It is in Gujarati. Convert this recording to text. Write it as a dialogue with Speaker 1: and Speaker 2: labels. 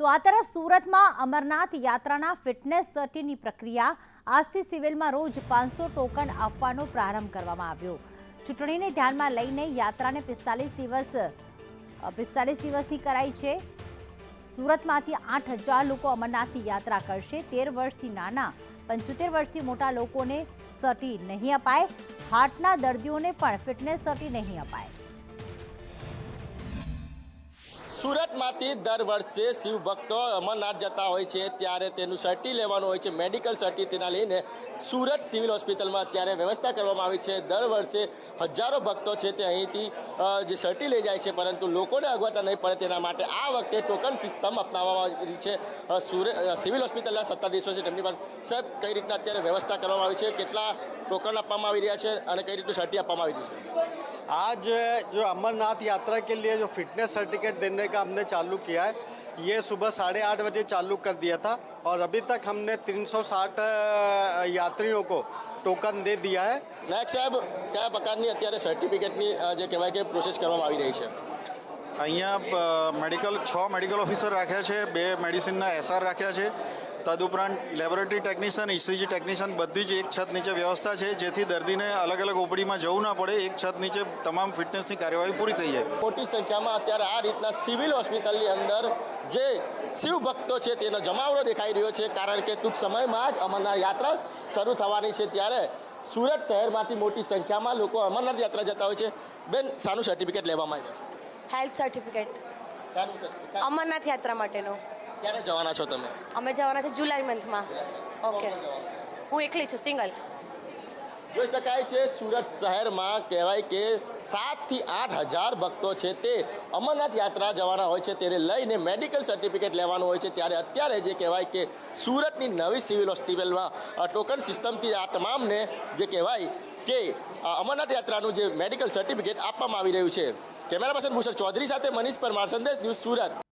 Speaker 1: તો આ તરફ સુરતમાં અમરનાથ યાત્રાના ફિટનેસ સર્ટીની પ્રક્રિયા, આજથી સિવિલમાં રોજ પાંચસો ટોકન આપવાનો પ્રારંભ કરવામાં આવ્યો. ચૂંટણીને ધ્યાનમાં લઈને યાત્રાને પિસ્તાલીસ દિવસ પિસ્તાલીસ દિવસની કરાઈ છે. સુરતમાંથી આઠ હજાર લોકો અમરનાથની યાત્રા કરશે. તેર વર્ષથી નાના, પંચોતેર વર્ષથી મોટા લોકોને સર્ટી નહીં અપાય. હાર્ટના દર્દીઓને પણ ફિટનેસ સર્ટી નહીં અપાય.
Speaker 2: સુરતમાંથી દર વર્ષે શિવ ભક્તો અમરનાથ જતા હોય છે, ત્યારે તેનું સર્ટી લેવાનું હોય છે મેડિકલ સર્ટી તેના લઈને સુરત સિવિલ હોસ્પિટલમાં અત્યારે વ્યવસ્થા કરવામાં આવી છે. દર વર્ષે હજારો ભક્તો છે તે અહીંથી જે સર્ટી લઈ જાય છે, પરંતુ લોકોને અગવડતા નહીં પડે તેના માટે આ વખતે ટોકન સિસ્ટમ અપનાવવામાં આવી છે. સુરત સિવિલ હોસ્પિટલના સત્તાધીશો છે, તેમની પાસે સાહેબ કઈ રીતના અત્યારે વ્યવસ્થા કરવામાં આવી છે, કેટલા ટોકન આપવામાં આવી રહ્યા છે અને કઈ રીતનું સર્ટી આપવામાં આવી રહ્યું છે?
Speaker 3: आज जो अमरनाथ यात्रा के लिए जो फिटनेस सर्टिफिकेट देने का हमने चालू किया है ये सुबह साढ़े आठ बजे चालू कर दिया था और अभी तक हमने 360 यात्रियों को टोकन दे दिया है
Speaker 2: નાયક સાહેબ કયા પ્રકારની અત્યારે સર્ટિફિકેટની અ, જે કહેવાય કે પ્રોસેસ કરવામાં આવી રહી છે
Speaker 4: અહીંયા મેડિકલ છ મેડિકલ ઓફિસર રાખ્યા છે, બે મેડિસિનના એસઆર રાખ્યા છે. તદુપરાંત લેબોરેટરી ટેકનિશિયન ઇસીજી ટેકનિશિયન બધી જ એક છત નીચે વ્યવસ્થા છે, જેથી દર્દીને અલગ અલગ ઓપડીમાં જવું ના પડે. એક છત નીચે તમામ ફિટનેસની કાર્યવાહી પૂરી થઈ જાય.
Speaker 2: મોટી સંખ્યામાં અત્યારે આ રીતના સિવિલ હોસ્પિટલની અંદર જે શિવ ભક્તો છે તેનો જમાવડો દેખાઈ રહ્યો છે, કારણ કે ટૂંક સમયમાં જ અમરનાથ યાત્રા શરૂ થવાની છે ત્યારે સુરત શહેરમાંથી મોટી સંખ્યામાં લોકો અમરનાથ યાત્રા જતા હોય છે. બેન સાનું સર્ટિફિકેટ લેવામાં આવ્યું
Speaker 5: હેલ્થ સર્ટિફિકેટ? અમરનાથ યાત્રા માટેનો.
Speaker 2: ક્યારે જવાના છો તમે?
Speaker 5: અમે જવાના છે જુલાઈ મંથમાં ઓકે હું એકલી છું સિંગલ
Speaker 2: જોઈ શકાય છે સુરત શહેરમાં કહેવાય કે સાતથી આઠ હજાર ભક્તો છે તે અમરનાથ યાત્રા જવાના હોય છે. તેને લઈને મેડિકલ સર્ટિફિકેટ લેવાનું હોય છે. ત્યારે અત્યારે જે કહેવાય કે સુરતની નવી સિવિલ હોસ્પિટલમાં ટોકન સિસ્ટમથી આ તમામને જે કહેવાય કે અમરનાથ યાત્રાનું જે મેડિકલ સર્ટિફિકેટ આપવામાં આવી રહ્યું છે. કેમેરા પર્સન ભૂષણ ચૌધરી સાથે મનીષ પરમાર સંદેશ ન્યૂઝ સુરત.